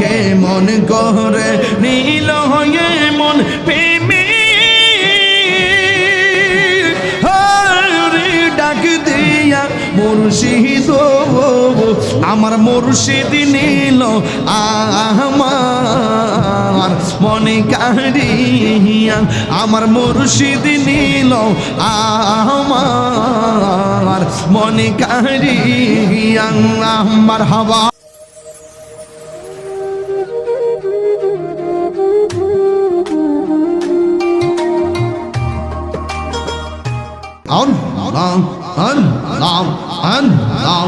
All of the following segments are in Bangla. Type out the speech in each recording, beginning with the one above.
কেমন করে নীল হয়ে মন প্রেমে। ডাক দিয়া মুর্শিদ আমার মুর্শিদ নীল আমার। মনে কাহিয়া আমার মুর্শিদ নীল আমার। মনে কাহিয়া আমার হওয়া الله الله الله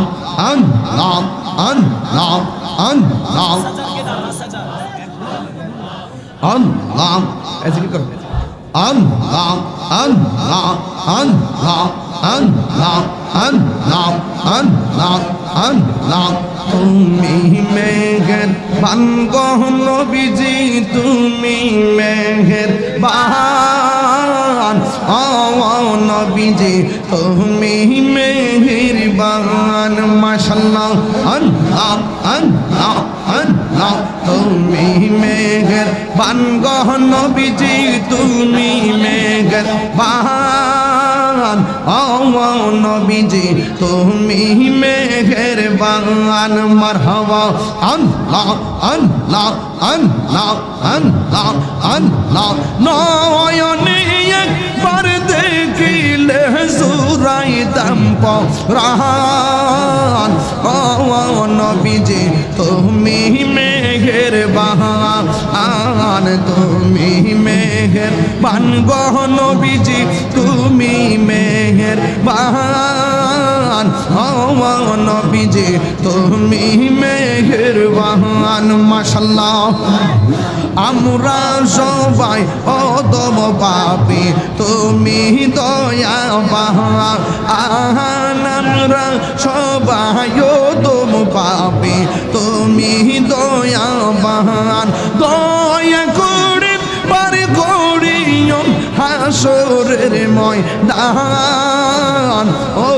الله الله الله الله اذكر করো الله الله الله الله الله الله الله তুমি মেঘের বান গহন বিজি তুমি মেঘের বাহার নবীজি তুমি মেঘের বান মাশাল্লাহ আল্লাহ আল্লাহ আল্লাহ। তুমি মেঘের বানগহ নবীজি, তুমি মেঘের বান নবীজি, তুমি মেঘের বান মারহাবা। আল্লাহ আল্লাহ আল্লাহ আল্লাহ আল্লাহ। নয়নে একবার দেখিলে সুরাই দাম্প নবীজি তুমি মেঘের বাহান তুমি মেঘের বান তুমি বাহান নবীজি, তুমি মেঘের বাহান মাশাল্লাহ আমরা সবাই অদম পাপি, তুমি দয়া বাহান আমরা সবাই অদম পাপি, তুমি দয়া বাহান দয়া করে পার করিও হাসরের ময়দান ও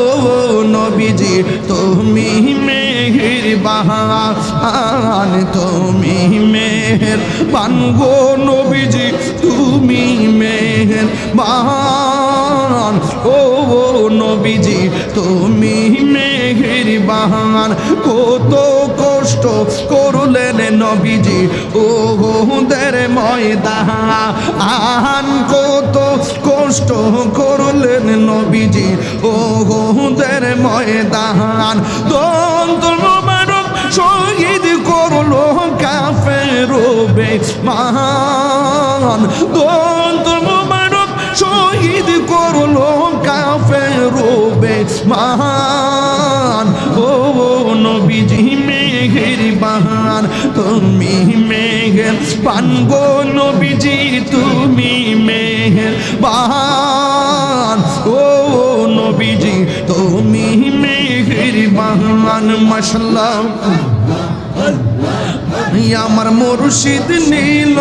নবীজি, তুমি মেহের বাহান তুমি মেহের বান গো নবীজি, তুমি মেহের বাহান ও, নবীজি, তুমি মেহের বাহান কত কষ্ট করলেন নবীজি, ও দের ময়দান। কত কষ্ট করলেন দের ময়দান। দন্ত মোবারক শহীদ করল কাফের মান দন্ত মোবারক শহীদ করল কাফের মান ও নবীজি মেঘের বাহান তুমি মেঘের পান গো তুমি মেঘের বাহান ও বাহান মশলা আমার মুর্শিদ নীল,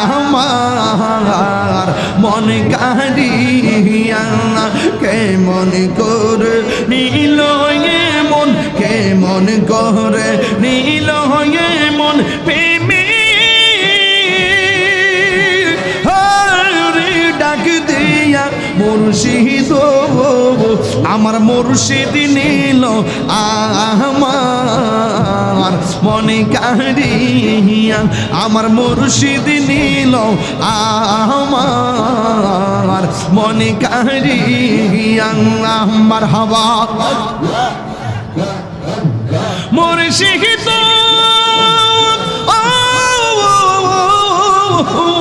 আমার মন কাহিয়া কেমন করে? নীল মন কে মন করে? আমার মুর্শিদ নীল আমার মনে কাহিয়া আমার মুর্শিদ নীল আমার মনে কাহিয়া আমার হওয়া মুর্শিদ আমারই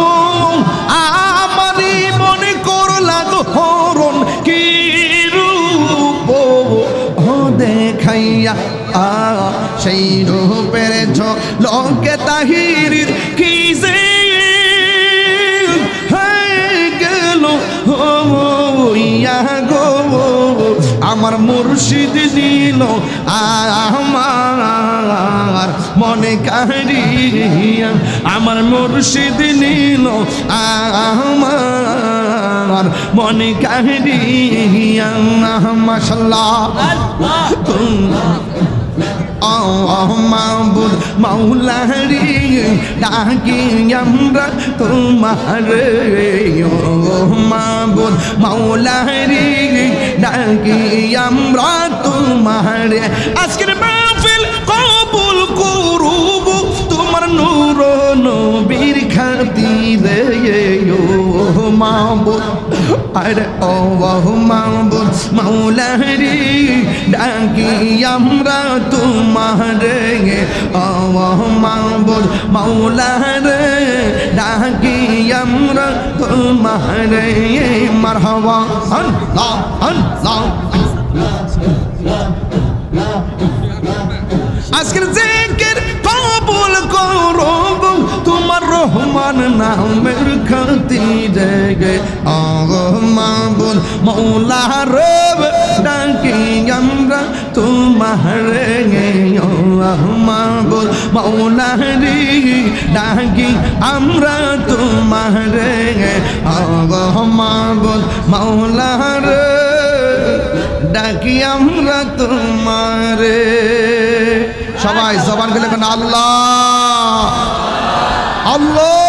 আ সেই রূপের ঝলকে তাহিরির কি যে গেল? হইয়া গো আমার মুর্শিদ দিল আমার মনে কাহিয়া। আমার মুর্শিদ নিল আমার মনে কাহিয়া। মাসাল্লাহ মাবুদ মাওলারি ডাকি আমরা তোমার। মাবুদ মাওলারি ডাকি আমরা তোমার। আজকের মাহফিল কবুল করুব। তোমার নূর নবীর খাতিরে। মাবুদ আরে ও মাবুদ মাওলারি ডাকি আমরা তোমার ও মাবুদ মাওলারে ডাকি আমরা তোমার মারহাবা আল্লাহ আল্লাহ আজকের জেকের কবুল করব, তোমার রহমান আগ মাবুল মৌলা রব, ডাকি আমরা তোমার মাবুল মৌলা রে, ডাকি আমরা তোমার মাবুল মৌলা ডাকি আমরা তোমারে সবাই জবান গেলে আল্লাহ আল্লাহ।